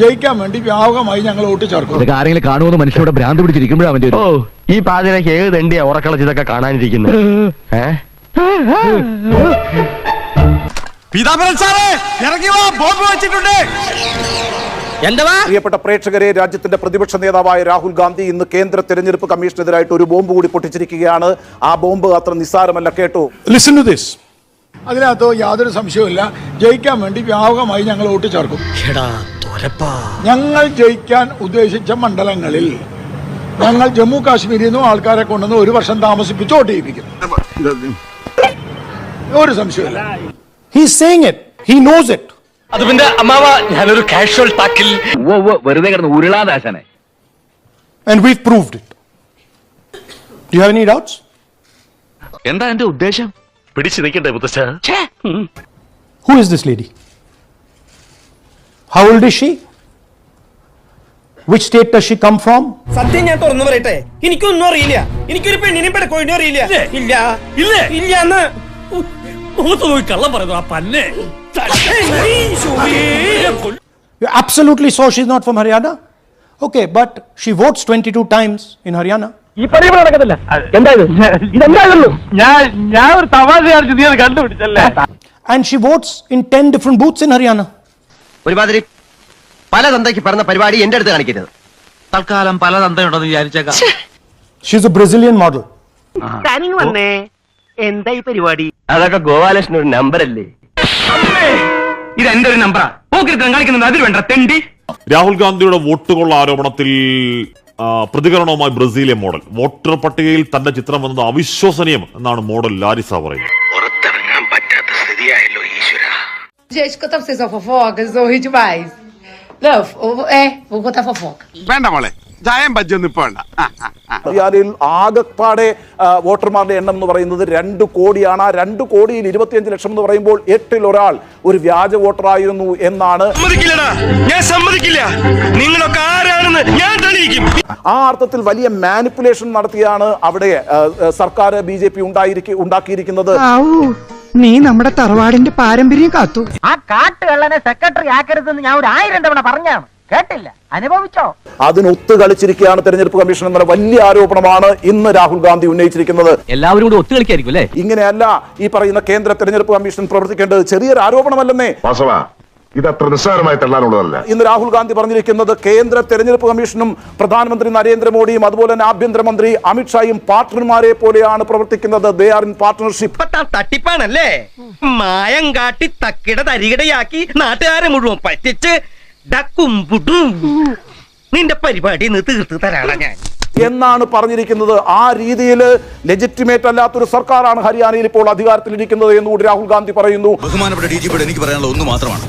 ജയിക്കാൻ വേണ്ടി വ്യാപകമായി ഞങ്ങൾ വോട്ട് ചേർക്കും. ഇതൊക്കെ ആരെങ്കിലും കാണുമെന്ന് മനുഷ്യനോട് ഭ്രാന്ത് പിടിച്ചിരിക്കുമ്പോഴാണ് അവന്റെ ഓ ഈ പാതിരക്ക് ഏത് തെണ്ടിയാ ഉറക്കളച്ചിതൊക്കെ കാണാനിരിക്കുന്നത് ഏ? പീതാംബരൻ സാറേ ഇറങ്ങി വാ ബോംബ് വെച്ചിട്ടുണ്ട്. പ്രിയപ്പെട്ട പ്രേക്ഷകരെ രാജ്യത്തിന്റെ പ്രതിപക്ഷ നേതാവായ രാഹുൽ ഗാന്ധി ഇന്ന് കേന്ദ്ര തെരഞ്ഞെടുപ്പ് കമ്മീഷനെതിരായിട്ട് ഒരു ബോംബ് കൂടി പൊട്ടിച്ചിരിക്കുകയാണ്. ആ ബോംബ് അത്ര നിസ്സാരമല്ല കേട്ടു? ലിസൺ ടു ദിസ് അതിനകത്ത് യാതൊരു സംശയവുമില്ല. ജയിക്കാൻ വേണ്ടി വ്യാപകമായി ഞങ്ങൾ വോട്ട് ചേർക്കും. ഞങ്ങൾ ജയിക്കാൻ ഉദ്ദേശിച്ച മണ്ഡലങ്ങളിൽ ഞങ്ങൾ ജമ്മു കാശ്മീരിൽ നിന്നും ആൾക്കാരെ കൊണ്ടുവന്ന് ഒരു വർഷം താമസിപ്പിച്ച് വോട്ട് ചെയ്യിപ്പിക്കും ഒരു സംശയമില്ല he saying it he knows it അത് പിന്നെ അമ്മാവ ഞാനൊരു കാഷ്വൽ ടാക്കിൽ വെറുതെ കിടന്ന് ഉരുളാദാശനെ and we proved it do have any doubts എന്താ എന്റെ ഉദ്ദേശം? പിടിച്ചു നിൽക്കണ്ടേ മുത്തച്ഛ who is this lady how old is she which state does she come from സത്യം ഞാൻ തുറന്നു പറയട്ടെ. എനിക്കൊന്നും അറിയില്ല. എനിക്കൊരു പെണ്ണിനെ പെടക്കോഴിനും അറിയില്ല. ഇല്ല? ഇല്ല. ഇല്ല? എന്ന്. മുഖത്ത് നോക്കി കള്ളം പറയുന്നു ആ പന്നെ. You absolutely saw she's not from Haryana? Okay, but she votes 22 times in Haryana. ഈ പണി നടക്കത്തില്ല. എന്താ ഇത് ഇതെന്തായിരുന്നു? ഞാൻ ഞാൻ ഒരു തമാശ കാണിച്ചു നീ അത് കണ്ടുപിടിച്ചല്ലേ? And she votes in 10 different booths in Haryana. ഒരുമാതിരി പല തന്തയ്ക്ക് പറഞ്ഞ പരിപാടി എന്റെ അടുത്ത് കാണിക്കരുത്. തൽക്കാലം പല തന്തയുണ്ടെന്ന് വിചാരിച്ചേക്കാം. A Brazilian model. വന്നേ. എന്താ ഈ പരിപാടി? അതൊക്കെ ഗോപാലകൃഷ്ണൻ ഒരു നമ്പർ അല്ലേ? ഇത് എന്റെ ഒരു നമ്പറാ പോക്കിരുത്തം കാണിക്കുന്നത് അതിൽ വേണ്ട തെണ്ടി. രാഹുൽ ഗാന്ധിയുടെ വോട്ടുകൊള്ള ആരോപണത്തിൽ ആ, പ്രതികരണവുമായി ബ്രസീലിയൻ മോഡൽ. വോട്ടർ പട്ടികയിൽ തന്റെ ചിത്രം വന്നത് അവിശ്വസനീയം എന്നാണ് മോഡൽ ലാരിസ പറയുന്നത്. Gente, escuta vocês uma fofoca, vocês vão rir demais. Não, é, vou contar fofoca. വേണ്ട മോളെ ചായം ബജ്ജൊന്നും ഇപ്പൊ വേണ്ട. ഹരിയാനയിൽ ആകെപ്പാടെ ആ, വോട്ടർമാരുടെ എണ്ണം എന്ന് പറയുന്നത് രണ്ട് കോടിയാണ്. ആ രണ്ട് കോടിയിൽ ഇരുപത്തിയഞ്ച് ലക്ഷം എന്ന് പറയുമ്പോൾ എട്ടിൽ ഒരാൾ ഒരു വ്യാജ വോട്ടറായിരുന്നു എന്നാണ്. സമ്മതിക്കില്ലടാ ഞാൻ സമ്മതിക്കില്ല. നിങ്ങളൊക്കെ ആരാണെന്ന് ഞാൻ തെളിയിക്കും. ആ അർത്ഥത്തിൽ വലിയ മാനിപ്പുലേഷൻ നടത്തിയാണ് അവിടെ ആ, ആ, സർക്കാർ ബി ജെ പി ഉണ്ടാക്കിയിരിക്കുന്നത്. നീ നമ്മുടെ തറവാടിന്റെ പാരമ്പര്യം കാത്തു. ആ കാട്ടുകള്ളനെ സെക്രട്ടറി ആക്കരുതെന്ന് ഞാൻ ഒരു ആയിരം തവണ പറഞ്ഞാണ് കേട്ടില്ല? അനുഭവിച്ചോ? അതിനൊത്തു കളിച്ചിരിക്കുകയാണ് തെരഞ്ഞെടുപ്പ് കമ്മീഷൻ എന്ന വലിയ ആരോപണമാണ് ഇന്ന് രാഹുൽ ഗാന്ധി ഉന്നയിച്ചിരിക്കുന്നത്. എല്ലാവരും കൂടി ഒത്തു കളിക്കായിരിക്കും അല്ലേ? ഇങ്ങനെയല്ല ഈ പറയുന്ന കേന്ദ്ര തെരഞ്ഞെടുപ്പ് കമ്മീഷൻ പ്രവർത്തിക്കേണ്ടത് ചെറിയൊരു ആരോപണമല്ലെന്നേ. വാസവ ഇത് അത്ര നിസ്സാരമായി തള്ളാനുള്ളതല്ല. ഇന്ന് രാഹുൽ ഗാന്ധി പറഞ്ഞിരിക്കുന്നത് കേന്ദ്ര തെരഞ്ഞെടുപ്പ് കമ്മീഷനും പ്രധാനമന്ത്രി നരേന്ദ്രമോദിയും അതുപോലെ തന്നെ ആഭ്യന്തരമന്ത്രി അമിത്ഷായും പാർട്ട്ണർമാരെ പോലെയാണ് പ്രവർത്തിക്കുന്നത്. ദേ ആർ ഇൻ പാർട്ട്ണർഷിപ്പ് തട്ടിപ്പാണല്ലേ? മായം കാട്ടി തക്കിട തരികിടയാക്കി നാട്ടുകാരെ മുഴുവൻ പറ്റിച്ച് നിന്റെ പരിപാടി തീർത്ത് തരാടാ ഞാൻ. എന്നാണ് പറഞ്ഞിരിക്കുന്നത്. ആ രീതിയിൽ ലെജിറ്റിമേറ്റ് അല്ലാത്തൊരു സർക്കാരാണ് ഹരിയാനയിൽ ഇപ്പോൾ അധികാരത്തിലിരിക്കുന്നത് എന്നുകൂടി രാഹുൽ ഗാന്ധി പറയുന്നു. ബഹുമാനപ്പെട്ട ഡി ജി പിയുടെ എനിക്ക് പറയാനുള്ള ഒന്ന് മാത്രമാണ്.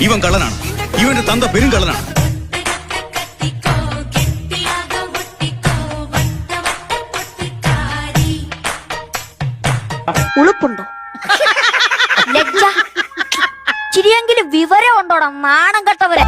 ഇവൻ കള്ളനാണ്. ഇവന്റെ തന്ത പെരും കള്ളനാണ്. ഉളുപ്പുണ്ടോ? ലജ്ജ. ചിരിയെങ്കിലും വിവരം ഉണ്ടോടാ നാണം കെട്ടവരെ?